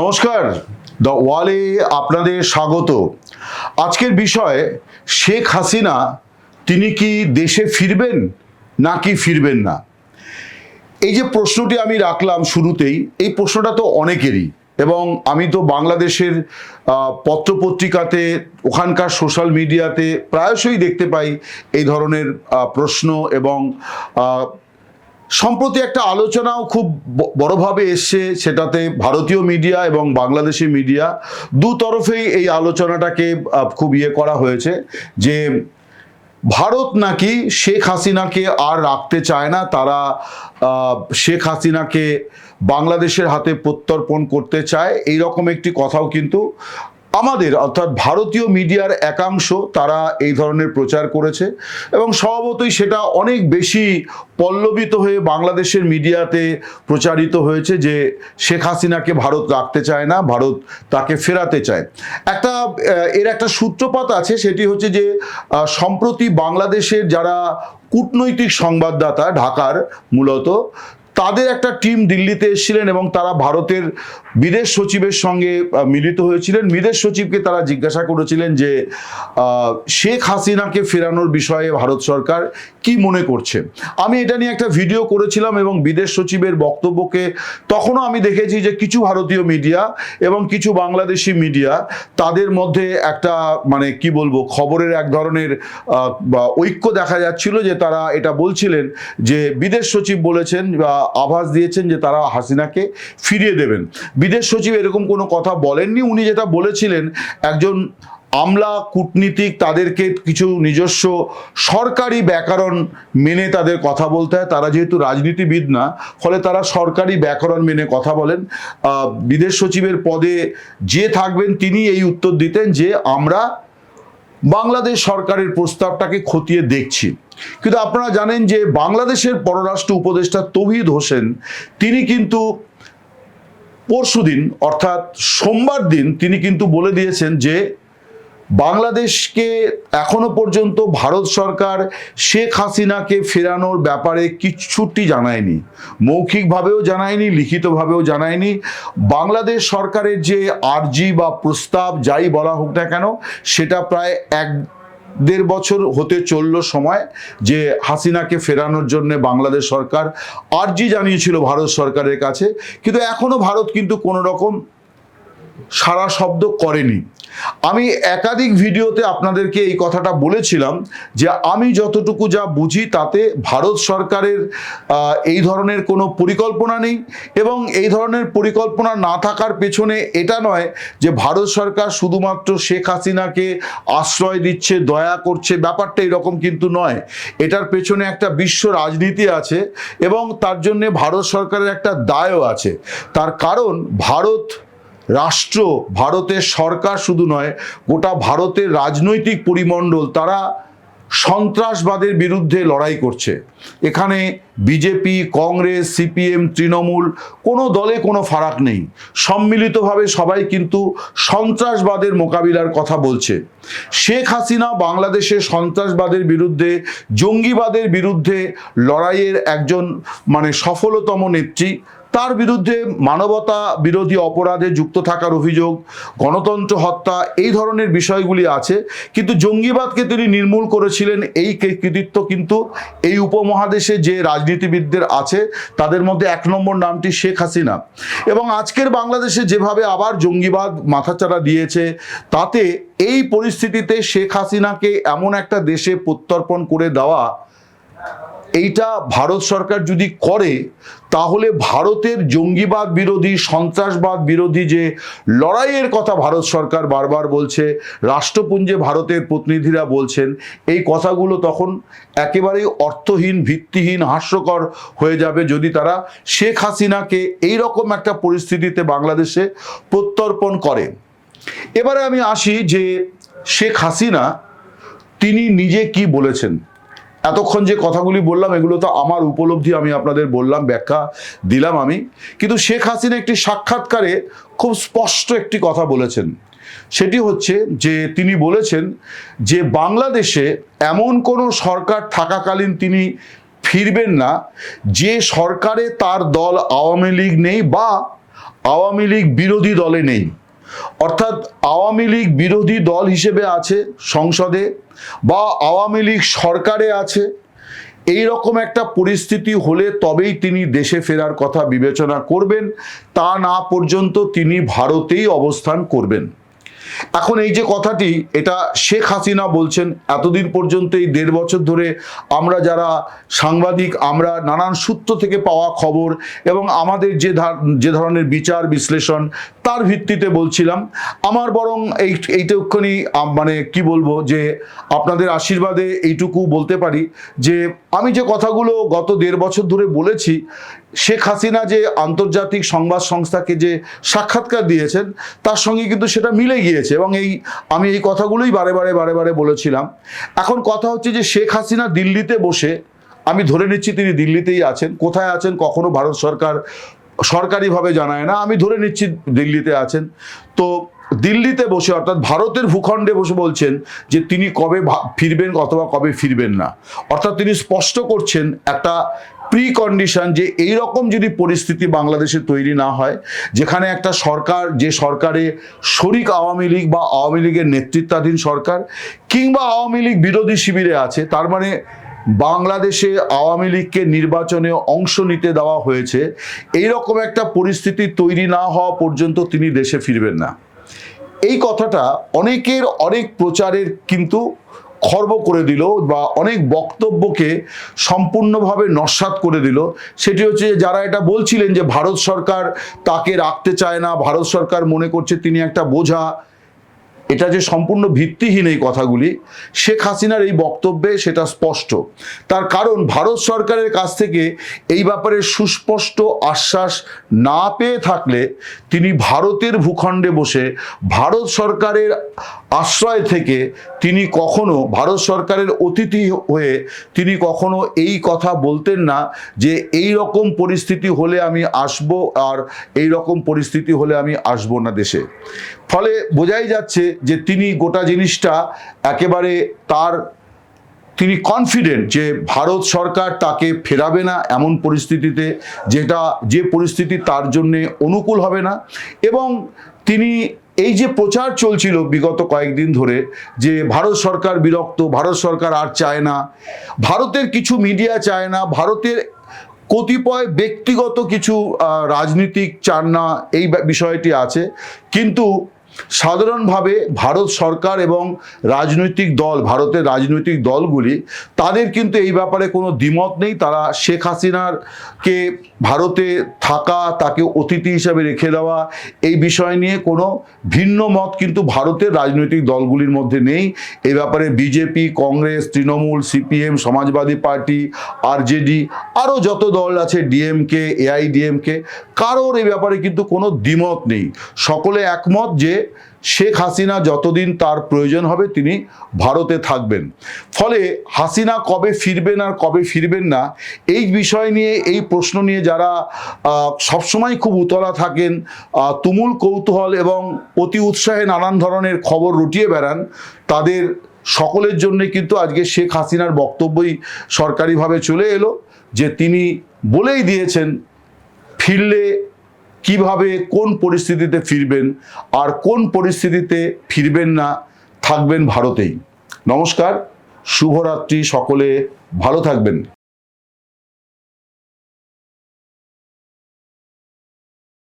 নমস্কার। দ্য ওয়ালে আপনাদের স্বাগত। আজকের বিষয়, শেখ হাসিনা, তিনি কি দেশে ফিরবেন নাকি ফিরবেন না? এই যে প্রশ্নটি আমি রাখলাম শুরুতেই, এই প্রশ্নটা তো অনেকেরই এবং আমি তো বাংলাদেশের পত্রপত্রিকাতে, ওখানকার সোশ্যাল মিডিয়াতে প্রায়শই দেখতে পাই এই ধরনের প্রশ্ন এবং সম্প্রতি একটা আলোচনাও খুব বড়ভাবে এসছে সেটাতে ভারতীয় মিডিয়া এবং বাংলাদেশি মিডিয়া দু তরফেই এই আলোচনাটাকে খুব ইয়ে করা হয়েছে যে ভারত নাকি শেখ হাসিনাকে আর রাখতে চায় না, তারা শেখ হাসিনাকে বাংলাদেশের হাতে প্রত্যর্পণ করতে চায়। এই রকম একটি কথাও কিন্তু আমাদের, অর্থাৎ ভারতীয় মিডিয়ার একাংশ, তারা এই ধরনের প্রচার করেছে এবং স্বভাবতই সেটা অনেক বেশি পল্লবিত হয়ে বাংলাদেশের মিডিয়াতে প্রচারিত হয়েছে যে শেখ হাসিনাকে ভারত রাখতে চায় না, ভারত তাকে ফেরাতে চায়। একটা এর একটা সূত্রপাত আছে, সেটি হচ্ছে যে সম্প্রতি বাংলাদেশের যারা কূটনৈতিক সংবাদদাতা, ঢাকার মূলত তাদের একটা টিম দিল্লিতে এসেছিলেন এবং তারা ভারতের বিদেশ সচিবের সঙ্গে মিলিত হয়েছিলেন। বিদেশ সচিবকে তারা জিজ্ঞাসা করেছিলেন যে শেখ হাসিনাকে ফেরানোর বিষয়ে ভারত সরকার কি মনে করছে? আমি এটা নিয়ে একটা ভিডিও করেছিলাম এবং বিদেশ সচিবের বক্তব্যকে তখনও আমি দেখেছি যে কিছু ভারতীয় মিডিয়া এবং কিছু বাংলাদেশি মিডিয়া তাদের মধ্যে একটা মানে কি বলব, খবরের এক ধরনের ঐক্য দেখা যাচ্ছিল যে তারা এটা বলছিলেন যে বিদেশ সচিব বলেছেন, বা আভাস দিয়েছেন যে তারা হাসিনাকে ফিরিয়ে দেবেন। বিদেশ সচিব এরকম কোনো কথা বলেননি, উনি যেটা বলেছিলেন, একজন আমলা কূটনীতিক তাদেরকে কিছু নিজস্ব সরকারি ব্যাকরণ মেনে তাদের কথা বলতে হয়। তারা যেহেতু রাজনীতিবিদ না, ফলে তারা সরকারি ব্যাকরণ মেনে কথা বলেন। বিদেশ সচিবের পদে যে থাকবেন, তিনি এই উত্তর দিতেন যে আমরা বাংলাদেশ সরকারের প্রস্তাবটাকে খতিয়ে দেখছি। কিন্তু আপনারা জানেন যে বাংলাদেশের পররাষ্ট্র উপদেষ্টা তহিদ হোসেন, তিনি কিন্তু পরশুদিন, অর্থাৎ সোমবার দিন, তিনি কিন্তু বলে দিয়েছেন যে বাংলাদেশকে এখনও পর্যন্ত ভারত সরকার শেখ হাসিনাকে ফেরানোর ব্যাপারে কিচ্ছুটি জানায়নি, মৌখিকভাবেও জানায়নি, লিখিতভাবেও জানায়নি। বাংলাদেশ সরকারের যে আর্জি বা প্রস্তাব যাই বলা হোক না কেন, সেটা প্রায় এক দেড় বছর হতে চলল সময় যে হাসিনাকে ফেরানোর জন্য বাংলাদেশ সরকার আর্জি জানিয়েছিল ভারত সরকারের কাছে। কিন্তু এখনও ভারত কিন্তু কোনো রকম সারা শব্দ করেনি। আমি একাধিক ভিডিওতে আপনাদেরকে এই কথাটা বলেছিলাম যে আমি যতটুকু যা বুঝি তাতে ভারত সরকারের এই ধরনের কোনো পরিকল্পনা নেই এবং এই ধরনের পরিকল্পনা না থাকার পেছনে এটা নয় যে ভারত সরকার শুধুমাত্র শেখ হাসিনাকে আশ্রয় দিচ্ছে, দয়া করছে, ব্যাপারটা এরকম কিন্তু নয়। এটার পেছনে একটা বিশ্ব রাজনীতি আছে এবং তার জন্যে ভারত সরকারের একটা দায়ও আছে। তার কারণ ভারত রাষ্ট্র ভারতের সরকার শুধু নয়, গোটা ভারতের রাজনৈতিক পরিমণ্ডল, তারা সন্ত্রাসবাদের বিরুদ্ধে লড়াই করছে। এখানে বিজেপি, কংগ্রেস, সিপিএম, তৃণমূল, কোনো দলে কোনো ফারাক নেই। সম্মিলিতভাবে সবাই কিন্তু সন্ত্রাসবাদের মোকাবিলার কথা বলছে। শেখ হাসিনা বাংলাদেশে সন্ত্রাসবাদের বিরুদ্ধে, জঙ্গিবাদের বিরুদ্ধে লড়াইয়ের একজন মানে সফলতম নেত্রী তার বিরুদ্ধে মানবতা বিরোধী অপরাধে যুক্ত থাকার অভিযোগ, গণতন্ত্র হত্যা এই ধরনের বিষয়গুলি আছে। কিন্তু জঙ্গিবাদকে তিনি নির্মূল করেছিলেন এই কৃতিত্ব কিন্তু এই উপমহাদেশে যে রাজনীতিবিদদের আছে, তাদের মধ্যে এক নম্বর নামটি শেখ হাসিনা। এবং আজকের বাংলাদেশে যেভাবে আবার জঙ্গিবাদ মাথাচাড়া দিয়েছে, তাতে এই পরিস্থিতিতে শেখ হাসিনাকে এমন একটা দেশে প্রত্যর্পণ করে দেওয়া এইটা ভারত সরকার যদি করে, তাহলে ভারতের জঙ্গিবাদ বিরোধী, সন্ত্রাসবাদ বিরোধী যে লড়াইয়ের কথা ভারত সরকার বারবার বলছে, রাষ্ট্রপুঞ্জে ভারতের প্রতিনিধিরা বলছেন, এই কথাগুলো তখন একেবারেই অর্থহীন, ভিত্তিহীন, হাস্যকর হয়ে যাবে যদি তারা শেখ হাসিনাকে এই রকম একটা পরিস্থিতিতে বাংলাদেশে প্রত্যর্পণ করে। এবারে আমি আসি যে শেখ হাসিনা, তিনি নিজে কি বলেছেন? এতক্ষণ যে কথাগুলি বললাম, এগুলো তো আমার উপলব্ধি, আমি আপনাদের বললাম, ব্যাখ্যা দিলাম আমি। কিন্তু শেখ হাসিনা একটি সাক্ষাৎকারে খুব স্পষ্ট একটি কথা বলেছেন। সেটি হচ্ছে যে তিনি বলেছেন যে বাংলাদেশে এমন কোনো সরকার থাকাকালীন তিনি ফিরবেন না, যে সরকারে তার দল আওয়ামী লীগ নেই বা আওয়ামী লীগ বিরোধী দলে নেই। অর্থাৎ আওয়ামী লীগ বিরোধী দল হিসেবে আছে সংসদে বা আওয়ামী লীগ সরকারে আছে। এই রকম একটা পরিস্থিতি হলে তবেই তিনি দেশে ফেরার কথা বিবেচনা করবেন। তা না পর্যন্ত তিনি ভারতেই অবস্থান করবেন। এখন এই যে কথাটি, এটা শেখ হাসিনা বলছেন, এতদিন পর্যন্ত এই দেড় বছর ধরে আমরা যারা সাংবাদিক, আমরা নানান সূত্র থেকে পাওয়া খবর এবং আমাদের যে যে ধরনের বিচার বিশ্লেষণ তার ভিত্তিতে বলছিলাম। আমার বরং এই, এইটুকুনি মানে কি বলব যে, আপনাদের আশীর্বাদে এইটুকু বলতে পারি যে, আমি যে কথাগুলো গত দেড় বছর ধরে বলেছি, শেখ হাসিনা যে আন্তর্জাতিক সংবাদ সংস্থাকে যে সাক্ষাৎকার দিয়েছেন, তার সঙ্গে কিন্তু সেটা মিলে গিয়েছে এবং এই, আমি এই কথাগুলোই বারে বারে বারে বারে বলেছিলাম। এখন কথা হচ্ছে যে, শেখ হাসিনা দিল্লিতে বসে, আমি ধরে নিচ্ছি তিনি দিল্লিতেই আছেন, কোথায় আছেন, কখনো ভারত সরকার সরকারিভাবে জানায় না, আমি ধরে নিচ্ছি দিল্লিতে আছেন। তো দিল্লিতে বসে, অর্থাৎ ভারতের ভূখণ্ডে বসে বলছেন যে তিনি কবে ফিরবেন অথবা কবে ফিরবেন না। অর্থাৎ তিনি স্পষ্ট করছেন একটা প্রি কন্ডিশন যে এই রকম যদি পরিস্থিতি বাংলাদেশে তৈরি না হয়, যেখানে একটা সরকার, যে সরকারে শরিক আওয়ামী লীগ বা আওয়ামী লীগের নেতৃত্বাধীন সরকার কিংবা আওয়ামী লীগ বিরোধী শিবিরে আছে, তার মানে বাংলাদেশে আওয়ামী লীগকে নির্বাচনে অংশ নিতে দেওয়া হয়েছে। এই রকম একটা পরিস্থিতি তৈরি না হওয়া পর্যন্ত তিনি দেশে ফিরবেন না। এই কথাটা অনেকের অনেক প্রচারের কিন্তু খর্ব করে দিল বা অনেক বক্তব্যকে সম্পূর্ণভাবে নস্বাত করে দিল। সেটি হচ্ছে যারা এটা বলছিলেন যে ভারত সরকার তাকে রাখতে চায় না, ভারত সরকার মনে করছে তিনি একটা বোঝা এটা যে সম্পূর্ণ ভিত্তিহীন এই কথাগুলি, শেখ হাসিনার এই বক্তব্যে সেটা স্পষ্ট। তার কারণ, ভারত সরকারের কাছ থেকে এই ব্যাপারে সুস্পষ্ট আশ্বাস না পেয়ে থাকলে তিনি ভারতের ভূখণ্ডে বসে ভারত সরকারের আশ্রয় থেকে তিনি কখনো, ভারত সরকারের অতিথি হয়ে তিনি কখনো এই কথা বলতেন না যে এই রকম পরিস্থিতি হলে আমি আসব আর এই রকম পরিস্থিতি হলে আমি আসব না দেশে। ফলে বোঝাই যাচ্ছে যে তিনি গোটা জিনিসটা একেবারে তার, তিনি কনফিডেন্ট যে ভারত সরকার তাকে ফেরাবে না এমন পরিস্থিতিতে, যেটা, যে পরিস্থিতি তার জন্যে অনুকূল হবে না। এবং তিনি এই যে প্রচার চলছিল বিগত কয়েকদিন ধরে, যে ভারত সরকার বিরক্ত, ভারত সরকার আর চায় না, ভারতের কিছু মিডিয়া চায় না, ভারতের কতিপয় ব্যক্তিগত কিছু রাজনীতিক চান না এই বিষয়টি আছে। কিন্তু সাধারণভাবে ভারত সরকার এবং রাজনৈতিক দল, ভারতের রাজনৈতিক দলগুলি, তাদের কিন্তু এই ব্যাপারে কোনো দ্বিমত নেই। তারা শেখ হাসিনার কে ভারতে থাকা, তাকে অতিথি হিসাবে রেখে দেওয়া, এই বিষয় নিয়ে কোনো ভিন্ন মত কিন্তু ভারতের রাজনৈতিক দলগুলির মধ্যে নেই। এই ব্যাপারে BJP, Congress, Trinamool, CPM, Samajwadi party, RJD, আরও যত দল আছে, ডিএমকে, এআইডিএমকে কারোর এই ব্যাপারে কিন্তু কোনো দ্বিমত নেই। সকলে একমত যে শেখ হাসিনা যতদিন তার প্রয়োজন হবে তিনি ভারতে থাকবেন। ফলে হাসিনা কবে ফিরবেন আর কবে ফিরবেন না, এই বিষয় নিয়ে, এই প্রশ্ন নিয়ে যারা সবসময় খুব উতলা থাকেন তুমুল কৌতূহল এবং অতি উৎসাহে নানান ধরনের খবর রুটিয়ে বেড়ান, তাদের সকলের জন্য কিন্তু আজকে শেখ হাসিনার বক্তব্যই সরকারিভাবে চলে এলো, যে তিনি বলেই দিয়েছেন ফিরলে কীভাবে, কোন পরিস্থিতিতে ফিরবেন আর কোন পরিস্থিতিতে ফিরবেন না, থাকবেন ভারতেই। নমস্কার, শুভরাত্রি সকলে, ভালো থাকবেন।